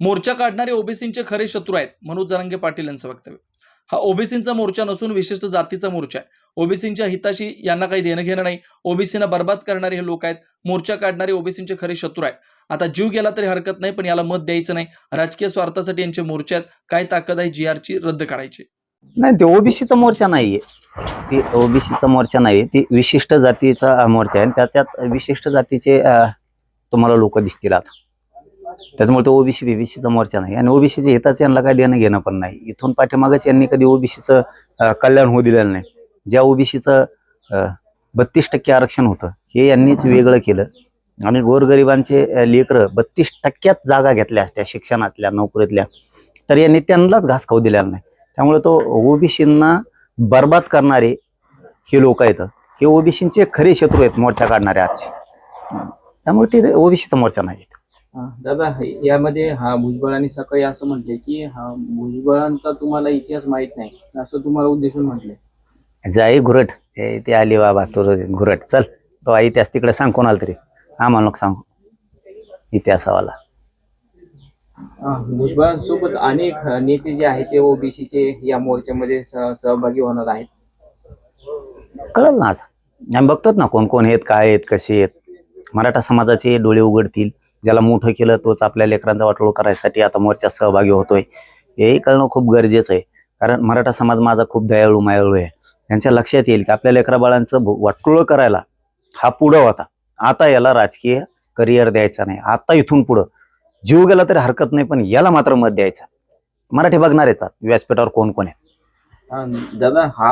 मोर्चा काढणारे ओबीसींचे खरे शत्रू आहेत मनोज जरांगे पाटील यांचं वक्तव्य. हा ओबीसींचा मोर्चा नसून विशिष्ट जातीचा मोर्चा आहे. ओबीसींच्या हिताशी यांना काही देणं घेणं नाही. ओबीसींना बर्बाद करणारे हे लोक आहेत. मोर्चा काढणारे ओबीसींचे खरे शत्रू आहेत. आता जीव गेला तरी हरकत नाही पण याला मत द्यायचं नाही. राजकीय स्वार्थासाठी यांचे मोर्चे आहेत. काय ताकद आहे जी आरची रद्द करायची? नाही ते ओबीसीचा मोर्चा नाहीये. ते ओबीसीचा मोर्चा नाही ते विशिष्ट जातीचा मोर्चा आहे. आणि त्या त्यात विशिष्ट जातीचे तुम्हाला लोक दिसतील आता. त्याच्यामुळे तो ओबीसी बीबीसीचा मोर्चा नाही. आणि ओबीसीच्या हिताचं यांना काय देणं घेणं पण नाही. इथून पाठीमागच यांनी कधी ओबीसीचं कल्याण होऊ दिलेलं नाही. ज्या ओबीसीचं बत्तीस टक्के आरक्षण होतं हे यांनीच वेगळं केलं. आणि गोरगरिबांचे लेकरं बत्तीस टक्क्यात जागा घेतल्या असत्या शिक्षणातल्या नोकरीतल्या. तर यांनी त्यांनाच घास खाऊ दिलेला नाही. त्यामुळे तो ओबीसींना बर्बाद करणारे हे लोक आहेत. हे ओबीसींचे खरे शत्रू आहेत मोर्चा काढणारे आजचे. त्यामुळे ते ओबीसीचा मोर्चा नाही. दादा यामध्ये हा भुजबळांनी सकाळी असं म्हटले की हा भुजबळांचा तुम्हाला इतिहास माहीत नाही असं तुम्हाला उद्देशून म्हटले. जाई घुरट हे ते आली बाबा तो घुरट. चल तो आई त्यास तिकडे सांग कोणाला तरी. आम्हाला नको सांगू. इतिहासावाला. भुजबळांसोबत अनेक नेते जे आहेत ते ओबीसीचे या मोर्चामध्ये सह- सहभागी होणार आहेत. कळलं ना आता. आम्ही बघतोच ना कोण कोण आहेत काय आहेत कसे आहेत. मराठा समाजाचे डोळे उघडतील. ज्याला मोठं केलं तोच आपल्या लेकरांचा वाटोळ करायसाठी आता मोर्चा सहभागी होतोय. हेही कळणं खूप गरजेचं आहे. कारण मराठा समाज माझा खूप दयाळू मायाळू आहे. त्यांच्या लक्षात येईल की आपल्या लेकरा बाळांचं वाटोळ करायला हा पुढं होता. आता याला राजकीय करिअर द्यायचा नाही. आता इथून पुढं. जीव गेला तरी हरकत नाही पण याला मात्र मत द्यायचं. मराठी बघणार येतात. व्यासपीठावर कोण कोण आहे? दादा हा